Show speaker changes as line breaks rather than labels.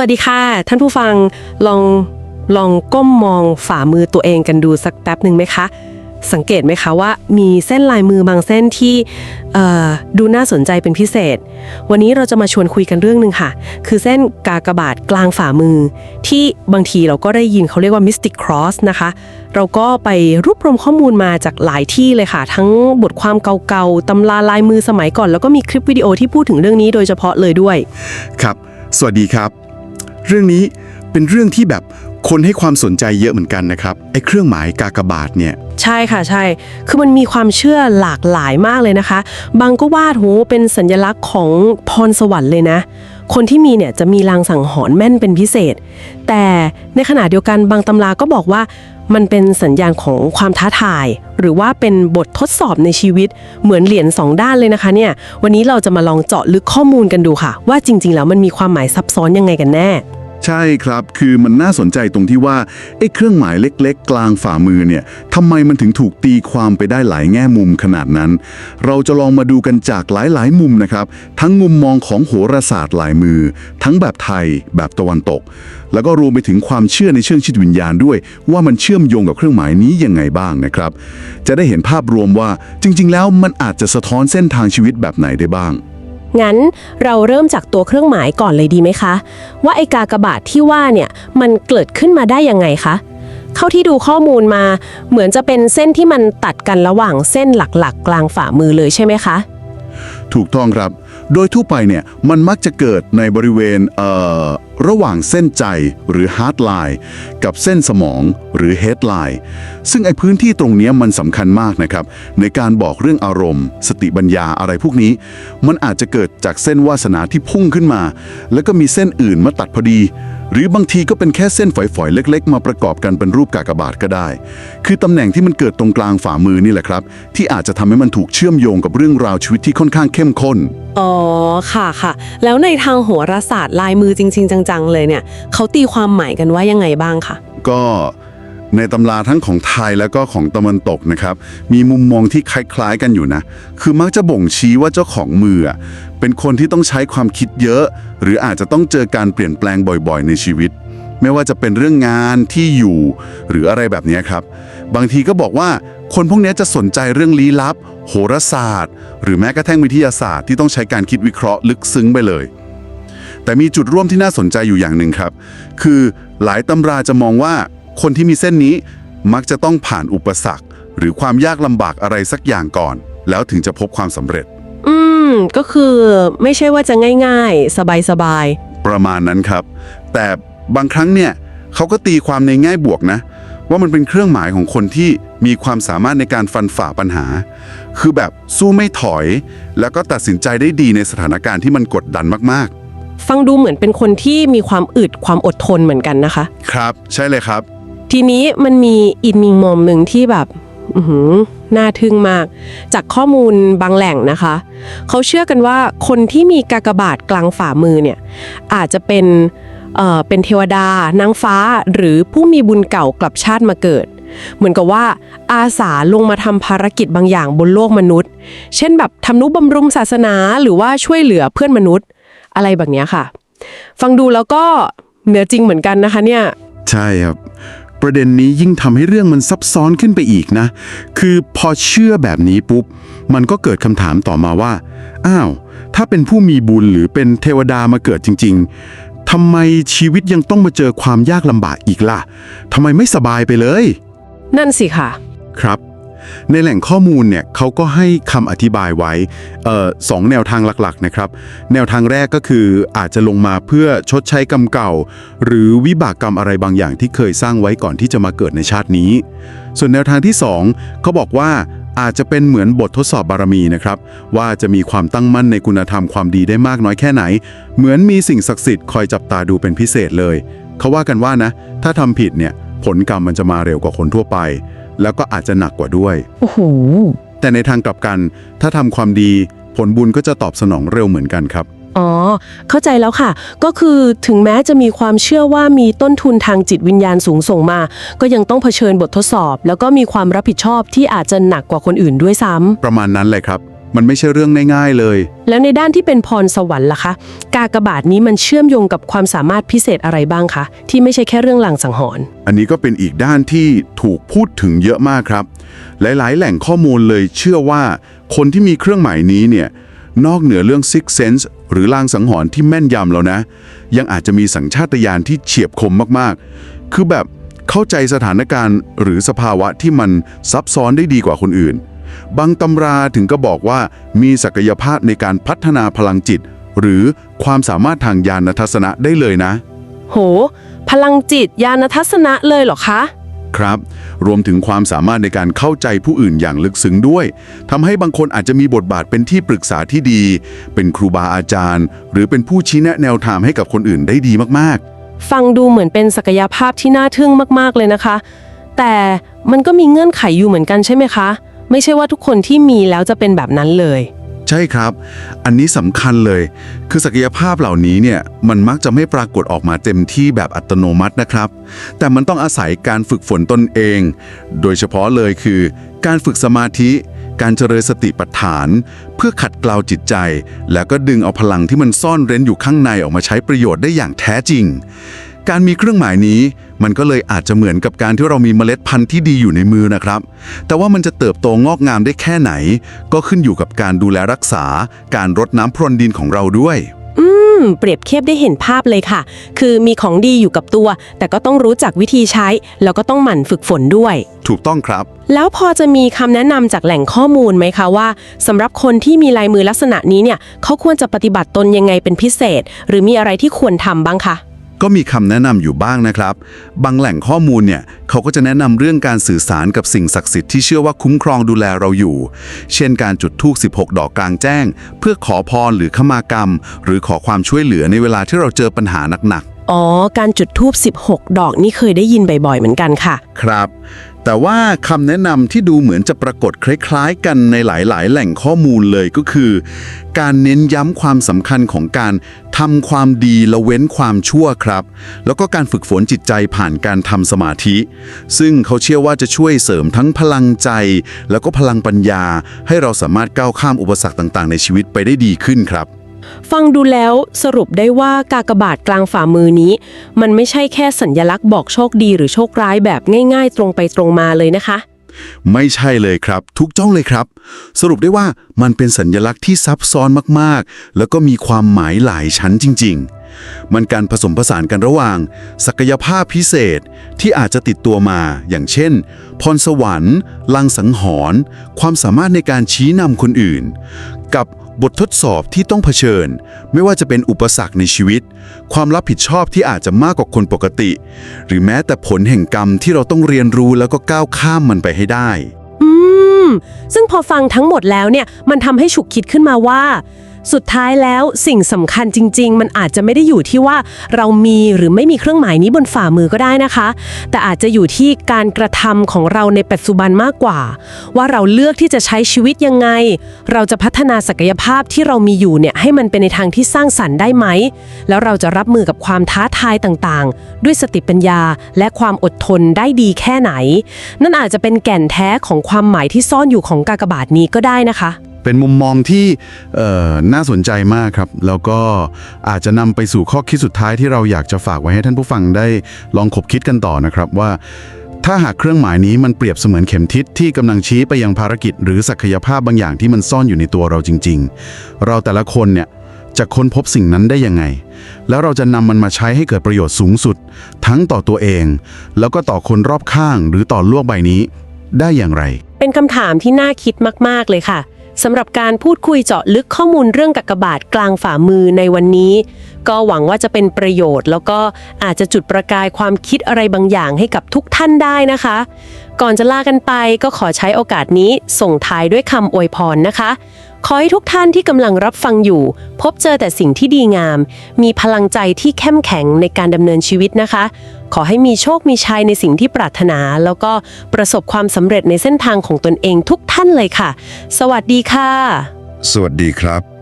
วัสดีค่ะ ท่านผู้ฟังลองลองก้มมองฝ่ามือตัวเองกันดูสักแป๊บหนึ่งไหมคะ สังเกตไหมคะว่ามีเส้นลายมือบางเส้นที่ดูน่าสนใจเป็นพิเศษ วันนี้เราจะมาชวนคุยกันเรื่องหนึ่งค่ะ คือเส้นกากบาทกลางฝ่ามือ ที่บางทีเราก็ได้ยินเขาเรียกว่า Mystic Cross นะคะ เราก็ไปรวบรวมข้อมูลมาจากหลายที่เลยค่ะ ทั้งบทความเก่าๆตำราลายมือสมัยก่อน แล้วก็มีคลิปวิดีโอที่พูดถึงเรื่องนี้โดยเฉพาะเลยด้วย
ครับ สวัสดีครับ เรื่องนี้เป็นเรื่องที่แบบคนให้ความสนใจเยอะเหมือนกันนะครับไอ้เครื่องหมายกากบาทเนี่ย
ใช่ค่ะใช่ คือมันมีความเชื่อหลากหลายมากเลยนะคะ บางก็วาดโหเป็นสัญลักษณ์ของพรสวรรค์เลยนะ คนที่มีเนี่ยจะมีลางสังหรณ์แม่นเป็นพิเศษ แต่ในขณะเดียวกันบางตำราก็บอกว่ามันเป็นสัญญาณของความท้าทาย หรือว่าเป็นบททดสอบในชีวิตเหมือนเหรียญสองด้านเลยนะคะเนี่ยวันนี้เราจะมาลองเจาะลึกข้อมูลกันดูค่ะ ว่าจริง ๆ แล้วมันมีความหมายซับซ้อนยังไงกันแน่
ใช่ครับ คือมันน่าสนใจตรงที่ว่าไอ้เครื่องหมายเล็ก ๆ กลางฝ่ามือเนี่ยทำไมมันถึงถูกตีความไปได้หลายแง่มุมขนาดนั้น เราจะลองมาดูกันจากหลายๆ มุมนะครับ ทั้งมุมมองของโหราศาสตร์ลายมือ ทั้งแบบไทย แบบตะวันตก แล้วก็รวมไปถึงความเชื่อในเชิงจิตวิญญาณด้วย ว่ามันเชื่อมโยงกับเครื่องหมายนี้ยังไงบ้างนะครับ จะได้เห็นภาพรวมว่าจริง ๆ แล้วมันอาจจะสะท้อนเส้นทางชีวิตแบบไหนได้บ้าง
งั้นเราเริ่มจากตัวเครื่องหมายก่อนเลยดีไหมคะ ว่าไอกากบาทที่ว่าเนี่ยมันเกิดขึ้นมาได้ยังไงคะเข้าที่ดูข้อมูลมา เหมือนจะเป็นเส้นที่มันตัดกันระหว่างเส้นหลักๆ กลางฝ่ามือเลยใช่ไหมคะ
ถูกต้องครับ โดยทั่วไปเนี่ยมันมักจะเกิดในบริเวณเอ่อ ระหว่างเส้นใจหรือ heart line กับเส้นสมองหรือ head line ซึ่งไอพื้นที่ตรงนี้มันสำคัญมากนะครับ ในการบอกเรื่องอารมณ์ สติปัญญาอะไรพวกนี้ มันอาจจะเกิดจากเส้นวาสนาที่พุ่งขึ้นมา แล้วก็มีเส้นอื่นมาตัดพอดี หรือบางทีก็เป็นแค่เส้นฝอยๆ เล็ก ๆ มาประกอบกันเป็นรูปกากบาทก็ได้ คือตำแหน่งที่มันเกิดตรงกลางฝ่ามือนี่แหละครับ ที่อาจจะทำให้มันถูกเชื่อมโยงกับเรื่องราวชีวิตที่ค่อนข้างเข้มข้น
อ๋อค่ะค่ะ แล้วในทางโหราศาสตร์ลายมือจริง ๆจัง ๆ เลยเนี่ยเขาตีความหมายกันว่ายังไงบ้างคะ
ก็ในตำราทั้งของไทยแล้วก็ของตะวันตกนะครับ มีมุมมองที่คล้าย ๆ กันอยู่นะ คือมักจะบ่งชี้ว่าเจ้าของมือ เป็นคนที่ต้องใช้ความคิดเยอะ หรืออาจจะต้องเจอการเปลี่ยนแปลงบ่อยๆ ในชีวิต ไม่ว่าจะเป็นเรื่องงานที่อยู่ หรืออะไรแบบนี้ครับ บางทีก็บอกว่าคนพวกนี้จะสนใจเรื่องลี้ลับ โหราศาสตร์ หรือแม้กระทั่งวิทยาศาสตร์ที่ต้องใช้การคิดวิเคราะห์ลึกซึ้งไปเลย แต่มีจุดร่วมที่น่าสนใจอยู่อย่างหนึ่งครับ คือหลายตำราจะมองว่าคนที่มีเส้นนี้มักจะต้องผ่านอุปสรรค หรือความยากลำบากอะไรสักอย่างก่อน แล้วถึงจะพบความสำเร็จ
อืม ก็คือไม่ใช่ว่าจะง่ายๆ สบาย
ประมาณนั้นครับ แต่บางครั้งเนี่ยเขาก็ตีความในแง่บวกนะ ว่ามันเป็นเครื่องหมายของคนที่มีความสามารถในการฟันฝ่าปัญหา คือแบบสู้ไม่ถอย แล้วก็ตัดสินใจได้ดีในสถานการณ์ที่มันกดดันมาก
ๆ ฟังดูเหมือนเป็นคนที่มีความอึดความอดทนเหมือนกันนะคะ
ๆครับ ใช่เลยครับ
ทีนี้มันมีอีกมีมุมหนึ่งที่แบบอื้อหือน่าทึ่งมาก จากข้อมูลบางแหล่งนะคะ เขาเชื่อกันว่าคนที่มีกากบาทกลางฝ่ามือเนี่ยอาจจะเป็นเอ่อเป็นเทวดานางฟ้าหรือผู้มีบุญเก่ากลับชาติมาเกิด เหมือนกับว่าอาสาลงมาทำภารกิจบางอย่างบนโลกมนุษย์ เช่นแบบทำนุบำรุงศาสนาหรือว่าช่วยเหลือเพื่อนมนุษย์ อะไรแบบเนี้ยค่ะ ฟังดูแล้วก็เหนือจริงเหมือนกันนะคะเนี่ย
ใช่ครับ ประเด็นนี้ยิ่งทำให้เรื่องมันซับซ้อนขึ้นไปอีกนะ คือพอเชื่อแบบนี้ปุ๊บ มันก็เกิดคำถามต่อมาว่า อ้าว ถ้าเป็นผู้มีบุญหรือเป็นเทวดามาเกิดจริง ๆทำไมชีวิตยังต้องมาเจอความยากลำบากอีกล่ะทำไมไม่สบายไปเลย
นั่นสิค่ะ
ครับ ในแหล่งข้อมูลเนี่ยเขาก็ให้คำอธิบายไว้สองแนวทางหลักๆนะครับ แนวทางแรกก็คืออาจจะลงมาเพื่อชดใช้กรรมเก่า หรือวิบากกรรมอะไรบางอย่างที่เคยสร้างไว้ก่อนที่จะมาเกิดในชาตินี้ ส่วนแนวทางที่สองเขาบอกว่าอาจจะเป็นเหมือนบททดสอบบารมีนะครับ ว่าจะมีความตั้งมั่นในคุณธรรมความดีได้มากน้อยแค่ไหน เหมือนมีสิ่งศักดิ์สิทธิ์คอยจับตาดูเป็นพิเศษเลย เขาว่ากันว่านะ ถ้าทำผิดเนี่ย ผลกรรมมันจะมาเร็วกว่าคนทั่วไป แล้วก็อาจจะหนักกว่าด้วย
โอ้โห
แต่ในทางกลับกัน ถ้าทำความดีผลบุญก็จะตอบสนองเร็วเหมือนกันครับ
อ๋อ เข้าใจแล้วค่ะ ก็คือถึงแม้จะมีความเชื่อว่ามีต้นทุนทางจิตวิญญาณสูงส่งมา ก็ยังต้องเผชิญบททดสอบ แล้วก็มีความรับผิดชอบที่อาจจะหนักกว่าคนอื่นด้วยซ้ำ
ประมาณนั้นเลยครับ มันไม่ใช่เรื่องง่ายๆเลย
แล้วในด้านที่เป็นพรสวรรค์ล่ะคะ กากบาทนี้มันเชื่อมโยงกับความสามารถพิเศษอะไรบ้างคะ ที่ไม่ใช่แค่เรื่องลางสังหรณ์
อันนี้ก็เป็นอีกด้านที่ถูกพูดถึงเยอะมากครับ หลายๆ แหล่งข้อมูลเลยเชื่อว่า คนที่มีเครื่องหมายนี้เนี่ยนอกเหนือเรื่อง Six Sense หรือลางสังหรณ์ที่แม่นยำแล้วนะ ยังอาจจะมีสัญชาตญาณที่เฉียบคมมากๆ คือแบบเข้าใจสถานการณ์หรือสภาวะที่มันซับซ้อนได้ดีกว่าคนอื่น บางตำราถึงก็บอกว่ามีศักยภาพในการพัฒนาพลังจิต หรือความสามารถทางญาณทัศนะได้เลยนะ
โห พลังจิตญาณทัศนะเลยเหรอคะ
ครับ รวมถึงความสามารถในการเข้าใจผู้อื่นอย่างลึกซึ้งด้วยทำให้บางคนอาจจะมีบทบาทเป็นที่ปรึกษาที่ดี เป็นครูบาอาจารย์ หรือเป็นผู้ชี้แนะแนวทางให้กับคนอื่นได้ดีมาก
ฟังดูเหมือนเป็นศักยภาพที่น่าทึ่งมาก ๆ เลยนะคะ แต่มันก็มีเงื่อนไขอยู่เหมือนกันใช่ไหมคะ ไม่ใช่ว่าทุกคนที่มีแล้วจะเป็นแบบนั้นเลย
ใช่ครับ อันนี้สำคัญเลย คือศักยภาพเหล่านี้เนี่ย มันมักจะไม่ปรากฏออกมาเต็มที่แบบอัตโนมัตินะครับ แต่มันต้องอาศัยการฝึกฝนตนเอง โดยเฉพาะเลยคือ การฝึกสมาธิ การเจริญสติปัฏฐาน เพื่อขัดเกลาจิตใจ แล้วก็ดึงเอาพลังที่มันซ่อนเร้นอยู่ข้างในออกมาใช้ประโยชน์ได้อย่างแท้จริง การมีเครื่องหมายนี้ มันก็เลยอาจจะเหมือนกับการที่เรามีเมล็ดพันธุ์ที่ดีอยู่ในมือนะครับ แต่ว่ามันจะเติบโตงอกงามได้แค่ไหน ก็ขึ้นอยู่กับการดูแลรักษา การรดน้ำพรวนดินของเราด้วย
อืม เปรียบเทียบได้เห็นภาพเลยค่ะ คือมีของดีอยู่กับตัว แต่ก็ต้องรู้จักวิธีใช้ แล้วก็ต้องหมั่นฝึกฝนด้วย
ถูกต้องครับ
แล้วพอจะมีคำแนะนำจากแหล่งข้อมูลไหมคะว่าสำหรับคนที่มีลายมือลักษณะนี้เนี่ยเขาควรจะปฏิบัติตนยังไงเป็นพิเศษ หรือมีอะไรที่ควรทำบ้างคะ
ก็มีคำแนะนำอยู่บ้างนะครับ บางแหล่งข้อมูลเนี่ยเขาก็จะแนะนำเรื่องการสื่อสารกับสิ่งศักดิ์สิทธิ์ที่เชื่อว่าคุ้มครองดูแลเราอยู่ เช่นการจุดธูป16 ดอกกลางแจ้ง เพื่อขอพรหรือขมากรรม หรือขอความช่วยเหลือในเวลาที่เราเจอปัญหาหนักๆ
อ๋อ การจุดทูบ16 ดอกนี่เคยได้ยินบ่อยๆ เหมือนกันค่ะ
ครับ แต่ว่าคำแนะนำที่ดูเหมือนจะปรากฏคล้ายๆ กันในหลายๆ แหล่งข้อมูลเลยก็คือ การเน้นย้ำความสำคัญของการทำความดีละเว้นความชั่วครับ แล้วก็การฝึกฝนจิตใจผ่านการทำสมาธิ ซึ่งเขาเชื่อว่าจะช่วยเสริมทั้งพลังใจ แล้วก็พลังปัญญา ให้เราสามารถก้าวข้ามอุปสรรคต่างๆ ในชีวิตไปได้ดีขึ้นครับ
ฟังดูแล้วสรุปได้ว่ากากบาทกลางฝ่ามือนี้ มันไม่ใช่แค่สัญญลักษณ์บอกโชคดีหรือโชคร้ายแบบง่าย ๆ ตรงไปตรงมาเลยนะคะ
ไม่ใช่เลยครับ ทุกจ้องเลยครับ สรุปได้ว่ามันเป็นสัญญลักษณ์ที่ซับซ้อนมากๆ แล้วก็มีความหมายหลายชั้นจริง ๆ มันการผสมผสานกันระหว่าง ศักยภาพพิเศษที่อาจจะติดตัวมา อย่างเช่น พรสวรรค์ ลังสังหรณ์ความสามารถในการชี้นำคนอื่น กับ บททดสอบที่ต้องเผชิญ ไม่ว่าจะเป็นอุปสรรคในชีวิต ความรับผิดชอบที่อาจจะมากกว่าคนปกติ หรือแม้แต่ผลแห่งกรรมที่เราต้องเรียนรู้แล้วก็ก้าวข้ามมันไปให้ได้
อืม ซึ่งพอฟังทั้งหมดแล้วเนี่ย มันทำให้ฉุกคิดขึ้นมาว่า สุดท้ายแล้วสิ่งสำคัญจริง ๆ มันอาจจะไม่ได้อยู่ที่ว่าเรามีหรือไม่มีเครื่องหมายนี้บนฝ่ามือก็ได้นะคะ แต่อาจจะอยู่ที่การกระทำของเราในปัจจุบันมากกว่า ว่าเราเลือกที่จะใช้ชีวิตยังไง เราจะพัฒนาศักยภาพที่เรามีอยู่เนี่ยให้มันเป็นในทางที่สร้างสรรค์ได้ไหม แล้วเราจะรับมือกับความท้าทายต่างๆ ด้วยสติปัญญาและความอดทนได้ดีแค่ไหน นั่นอาจจะเป็นแก่นแท้ของความหมายที่ซ่อนอยู่ของกากบาทนี้ก็ได้นะคะ
เป็นมุมมองที่น่าสนใจมากครับ แล้วก็อาจจะนำไปสู่ข้อคิดสุดท้ายที่เราอยากจะฝากไว้ให้ท่านผู้ฟังได้ลองขบคิดกันต่อนะครับว่าถ้าหากเครื่องหมายนี้มันเปรียบเสมือนเข็มทิศที่กำลังชี้ไปยังภารกิจ หรือศักยภาพบางอย่างที่มันซ่อนอยู่ในตัวเราจริง ๆ เราแต่ละคนเนี่ยจะค้นพบสิ่งนั้นได้ยังไง แล้วเราจะนำมันมาใช้ให้เกิดประโยชน์สูงสุด ทั้งต่อตัวเอง แล้วก็ต่อคนรอบข้างหรือต่อโลกใบนี้ ได้อย่างไร
เป็นคำถามที่น่าคิดมาก ๆ เลยค่ะ สำหรับการพูดคุยเจาะลึกข้อมูลเรื่องกากบาทกลางฝ่ามือในวันนี้ ก็หวังว่าจะเป็นประโยชน์ แล้วก็อาจจะจุดประกายความคิดอะไรบางอย่างให้กับทุกท่านได้นะคะ ก่อนจะลากันไปก็ขอใช้โอกาสนี้ส่งท้ายด้วยคำอวยพรนะคะ ขอให้ทุกท่านที่กำลังรับฟังอยู่ พบเจอแต่สิ่งที่ดีงาม มีพลังใจที่เข้มแข็งในการดำเนินชีวิตนะคะ ขอให้มีโชคมีชัยในสิ่งที่ปรารถนา แล้วก็ประสบความสำเร็จในเส้นทางของตนเองทุกท่านเลยค่ะ สวัสดีค่ะ
สวัสดีครับ